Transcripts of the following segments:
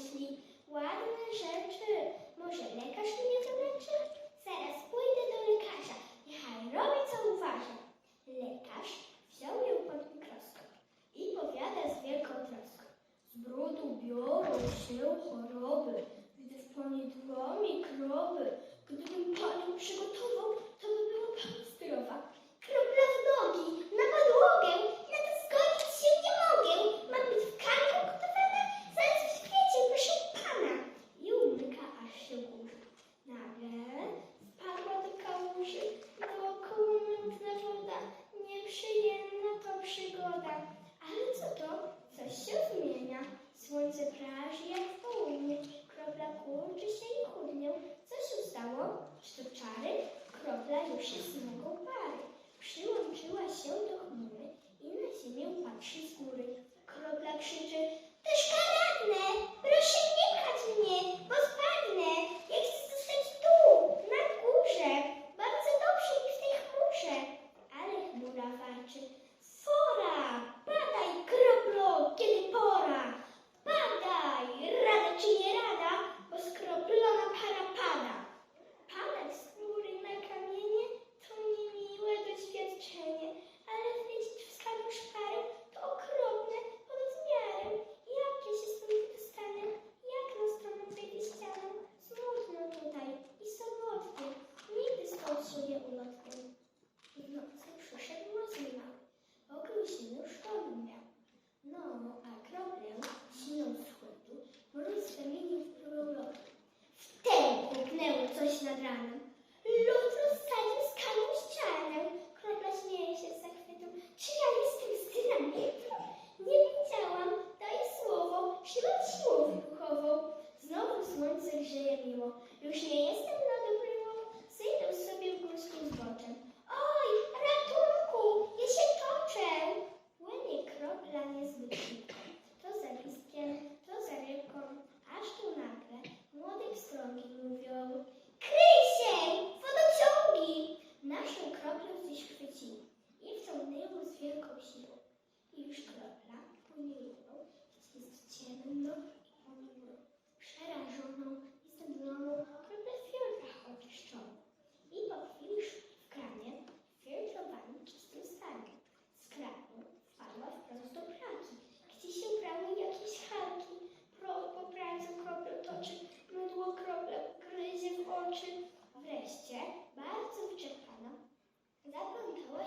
myśli. Ładne rzeczy. Może lekarz mnie wyleczy? Zaraz pójdę do lekarza. Niechaj robi, co uważa. Lekarz wziął ją pod mikroskop i powiada z wielką troską. Z brudu biorą się choroby, gdy w pani mikroby. Gdybym panią przygotował, raży jak południe. Kropla kurczy się i chudnią. Co się stało? Czy to czary? Kropla już jest nogą pary. Przyłączyła się do chmury i na ziemię patrzy z góry. Kropla krzyczy quadrado.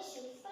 isso